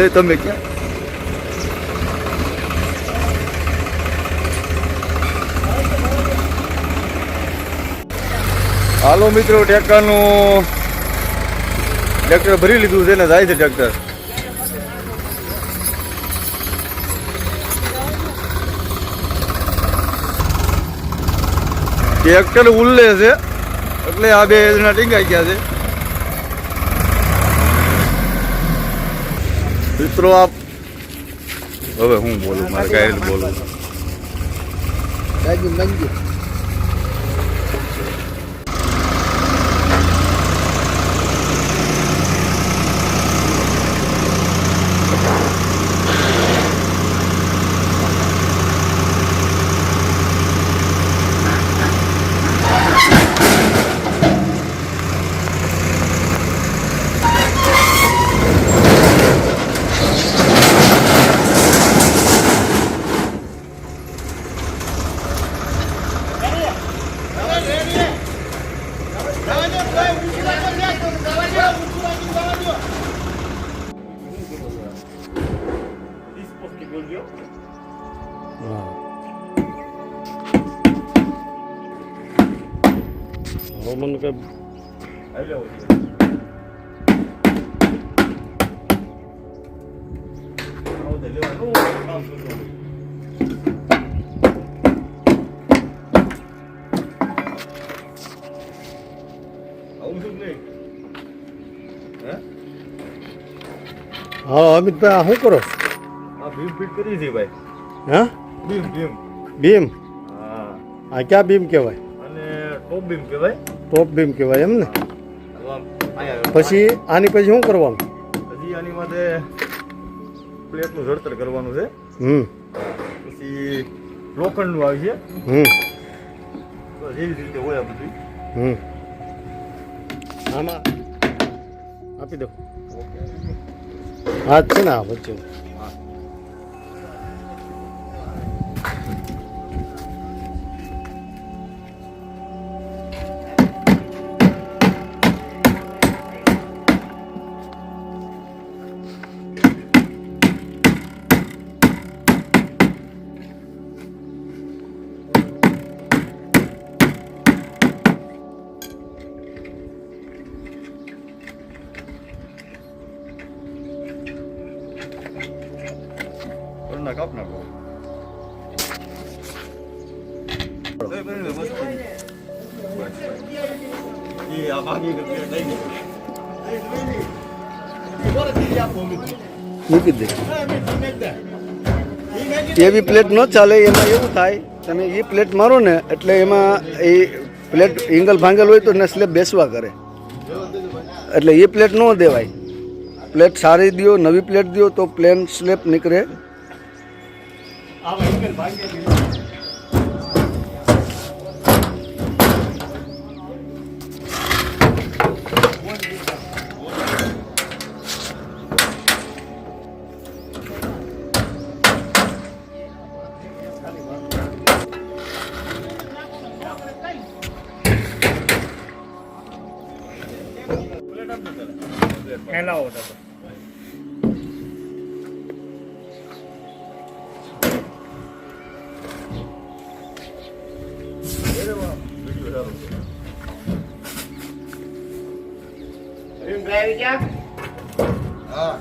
એ, તમે ક્યાં? હાલો મિત્રો ટેકાનું ટ્રેક્ટર ભરી લીધું છે ને જાય છે ટ્રેક્ટર ટ્રેક્ટર ઉલ્લે છે, એટલે આ બે ટીંગાઈ ગયા છે. મિત્રો આપ હવે હું બોલું? મારે કાંઈ બોલું રાજુ મંજુ મને કે હા અમિતભાઈ આ શું કરો આ ભીમ ફીટ કરી છે ભાઈ હા ભીમ ભીમ બીમ હા આ ક્યાં બીમ કહેવાય અને ટોપ ભીમ કહેવાય ટોપ બીમ કહેવાય એમ ને પછી આની પછી શું કરવાનું? હજી આની માટે પ્લેટનું જળતર કરવાનું છે. હમ. પછી લોખંડનું આવી છે. હમ. એવી રીતે હોય આ બધું હમ. આમાં આપી દો. હાથ છે ને આ વચ્ચે. આ પ્લેટ મૂકી દે. એવી પ્લેટ ન ચાલે, એમાં એવું થાય, તમે એ પ્લેટ મારો ને, એટલે એમાં એ પ્લેટ એંગલ ભાંગેલ હોય તો એને સ્લેબ બેસવા કરે. એટલે એ પ્લેટ ન દેવાય. પ્લેટ સારી દ્યો, નવી પ્લેટ દો તો પ્લેન સ્લેબ નીકળે. આ વહીકલ ભાગ્ય હા.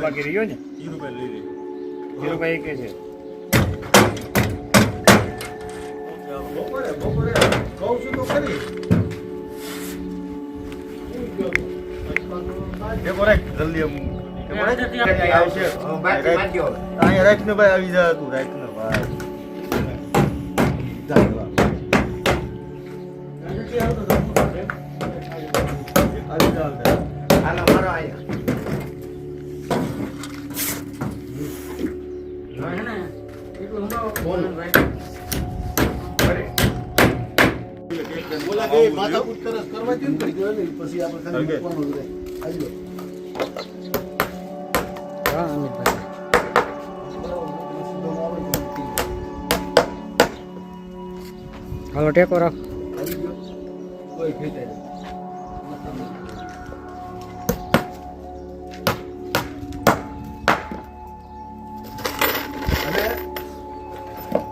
બાકી રહ્યો ને? ઈ રૂપિયા લઈ લે. ધીરુભાઈ કે છે. બપોરે કહું છું તો ખરી જલ્દી આવશે. અહીંયા રાખ ને ભાઈ આવી જાય તું રાખ ને ભાઈ કરે છે, કરવા દે ને પછી પછી આપણે ખાલી મૂકવાનું રહે. આવી જાઓ. હા અમિતભાઈ. હાલો ટેકો રાખ કોઈ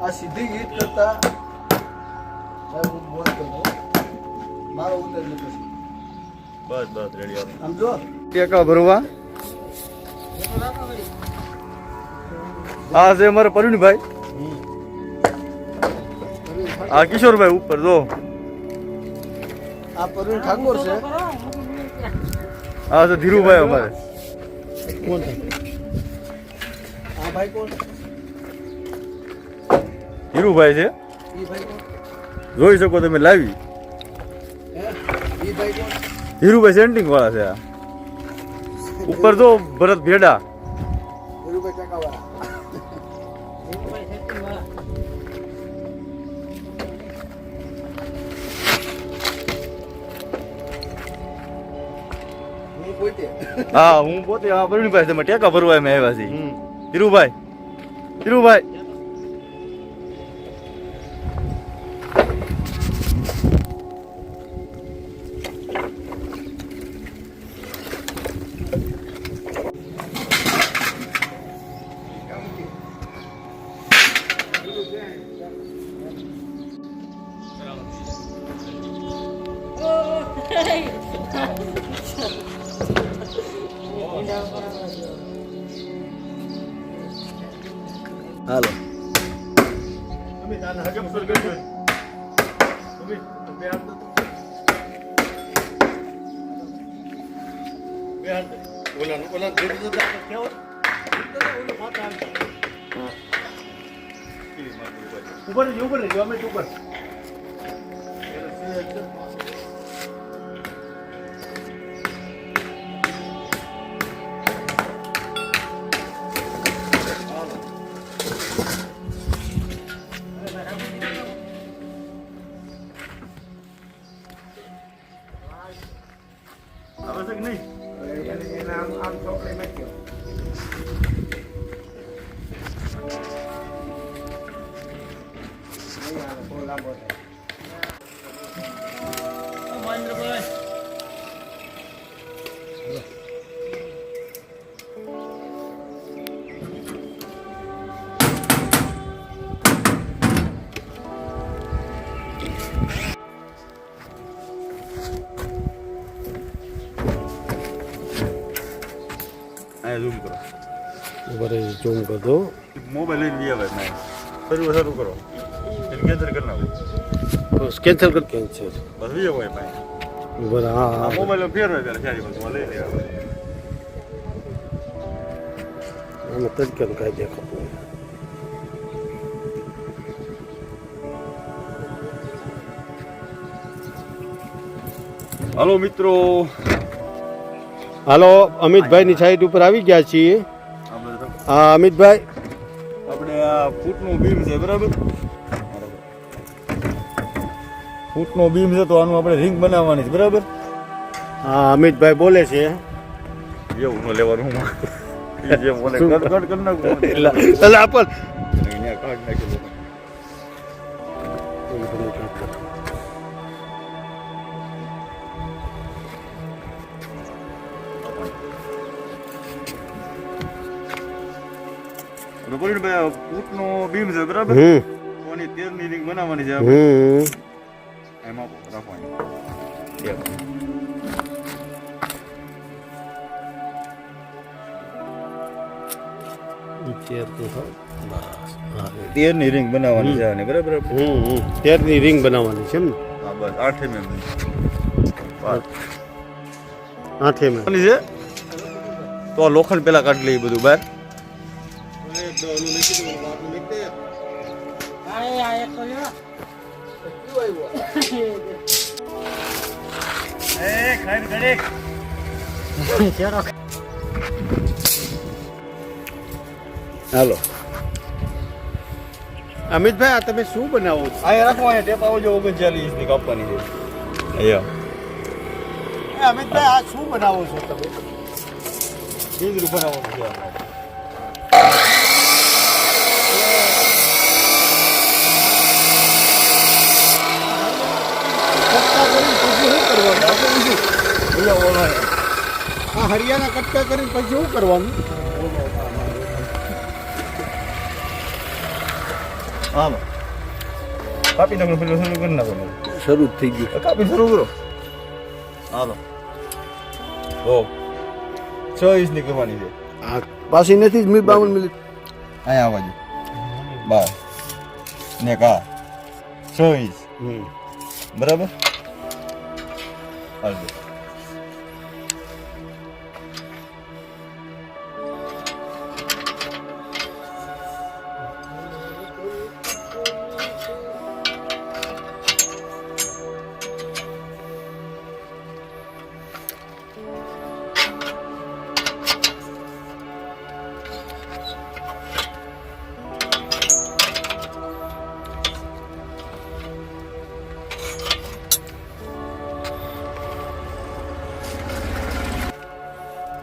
આ સીધી ગીત કરતા બોલ કરતો મારો ઉતર જતો છે. બસ બસ રેડી આવો આમ જો ટેકા ભરવા આ છે અમારા પરુણભાઈ આ કિશોરભાઈ ઉપર જો આ પરવીન ઠાકોર છે આ છે ધીરુભાઈ અમારે કોણ છે આ ભાઈ કોણ ધીરુભાઈ છે ઈ ભાઈ કોણ જોઈ શકો તમે લાવી. હે ઈ ભાઈ કોણ ધીરુભાઈ સેન્ટિંગ વાળા છે આ ઉપર જો ભરત ભેડા ધીરુભાઈ કાકાવાળા હું પોતે હા હું પોતે આ પરુણભાઈ છે ટેકા ભરવા અમે આવ્યા છીએ ધીરુભાઈ ધીરુભાઈ હાલો. ઉપર ઉપર ઉપર ઝૂમ કરો. બરે ઝૂમ કરજો મોબાઈલ લઈને બી આવે ના શરૂ શરૂ કરો. કેન્સલ કરી નાખો. કેન્સલ કર કેન્સલ બસ વી હોય ભાઈ બરાબર હા મોબાઈલ ફેરવાય ત્યારે સારી વસ્તુ લઈ લેવા. આમાં તડકાનું કાંઈ દેખાતું હાલો મિત્રો. હાલો અમિતભાઈની સાઈડ ઉપર આવી ગયા છીએ. હા અમિતભાઈ. આપણે આ ફૂટનું બીમ છે બરાબર? ફૂટનો બીમ છે તો આનું આપણે રિંગ બનાવવાની છે બરાબર? હા અમિતભાઈ બોલે છે. એવું ન લેવાનું એટલે આપણ અહીંયા કાઢ નાખેલું તો બોલીને ભાઈ આ ફૂટનો બીમ છે બરાબર? હમ તેરની રિંગ બનાવવાની છે હમ એમાં રાખવાની. એક. તેરની રિંગ બનાવવાની છે આની બરાબર? હમ તેરની રિંગ બનાવવાની છે એમ ને? હા બસ આઠે મેમ આઠે મેં. છે? તો આ લોખંડ પેલા કાઢી લઈએ બધું બહાર. હાલો. અમિતભાઈ આ તમે શું બનાવો છો? આ રાખો અહીંયા ટેપ જો ઓગણચાલીસની કાપવાની છે. અહીંયા. એ અમિતભાઈ આ શું બનાવો છો તમે? ડીઝલ બનાવવાનું છે આપણે. કટકા કરીને પછી શું કરવાનું? આપણે બીજું અહીંયા ઓલા આ હરિયાણા કટકા કરીને પછી શું કરવાનું? આમ કાપી નાખો પેલું શરૂ કરી નાખો શરૂ જ થઈ ગયું. કાપી શરૂ કરો. હાલો ઓ. છ ઇંચની કરવાની છે. આ પાછી નથી જ મી બાવન મિનિટ અહીંયા આવવા બાર. ને કા છ ઇંચ. બરાબર? હાલ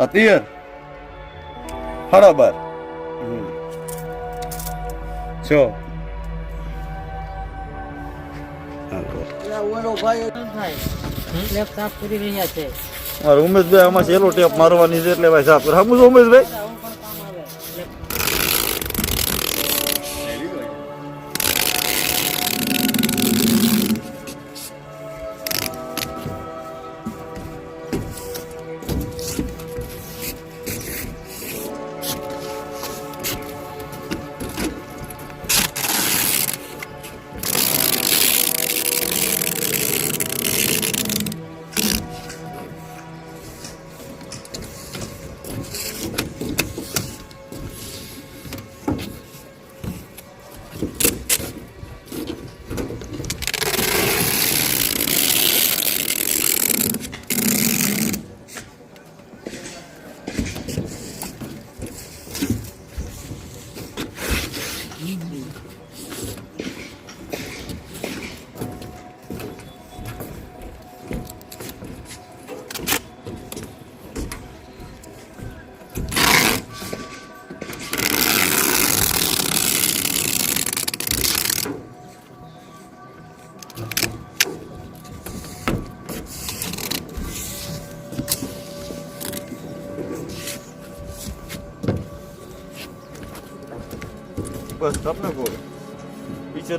દો આ છો. ઉમેશભાઈ આમાં છેલ્લો ટેપ મારવાની છે એટલે ભાઈ સાફ કરે. હમું ઉમેશભાઈ. બસ તમને કહો પીછે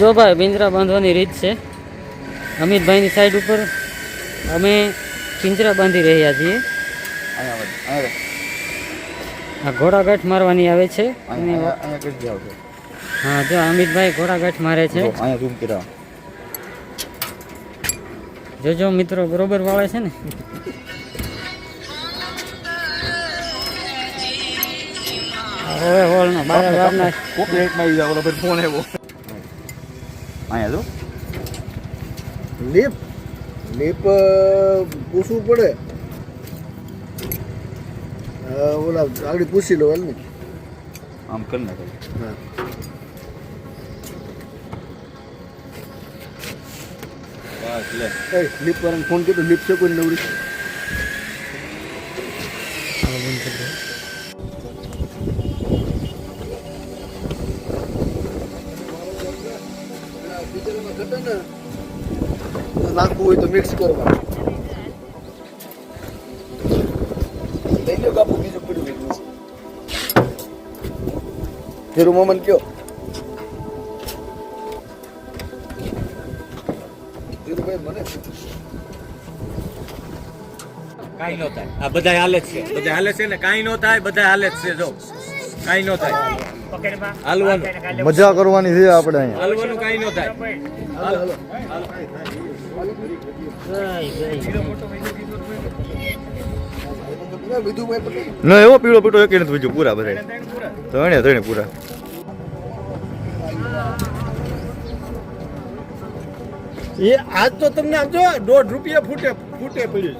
જો ભાઈ પિંજરા બાંધવાની રીત છે. અમિતભાઈની સાઈડ ઉપર અમે પિંજરા બાંધી રહ્યા છીએ. આ ઘોડાગાંઠ મારવાની આવે છે. અને હા જો અમિતભાઈ ઘોડાગાંઠ મારે છે. જોજો મિત્રો બરોબર વાળે છે ને? હવે હોલનો બાર બારના કોપીરાઇટમાં આવી જાવ ઓલો ફોન આવ્યો અહીંયા જો લીપ લીપ પૂછવું પડે ઓલા આગળ પૂછી લો હાલ ને આમ કરી નાખો હા બસ લે એ લીપ વાળાને ફોન કર્યો લીપ છે કોઈ નવરી નાખવું હોય તો મિક્સ કરવા લઈ લો કાપુ બીજું પડ્યું એટલું છે. ફેરું મોમન કયો? કાંઈ ન થાય. આ બધા હાલે છે. બધા હાલે છે ને? કાંઈ ન થાય બધા હાલે છે જો. કાંઈ ન થાય. હાલવાનું. મજા કરવાની છે આપણે અહીંયા. હાલવાનું કાંઈ ન થાય. ના એવો પીળો પીળો એક નથી બીજું પૂરા બધા. ત્રણે ત્રણે પૂરા. એ આજ તો તમને આમ જો, દોઢ રૂપિયા ફૂટે ફૂટે પડી.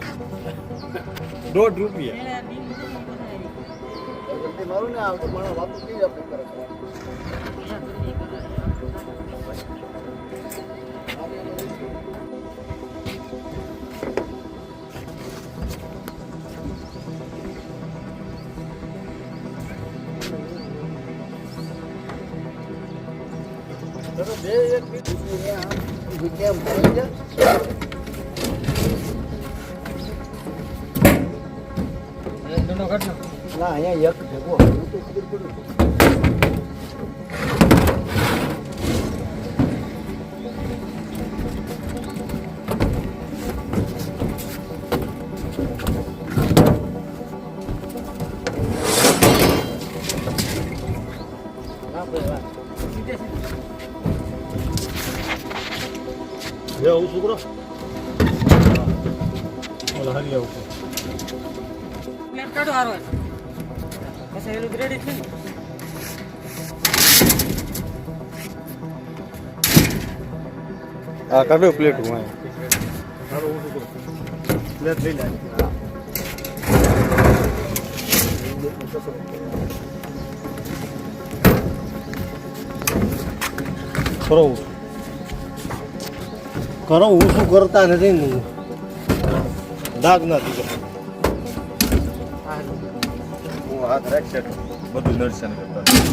દોઢ રૂપિયા. મારું ના અહીંયા એક ભેગો આ કાઢો પ્લેટ હું પ્લેટ લઈ લે કરો. કરો હું શું કરતા નથી ને? દાગ નથી હું હાથ રાખશે. બધું દર્શન કરતા.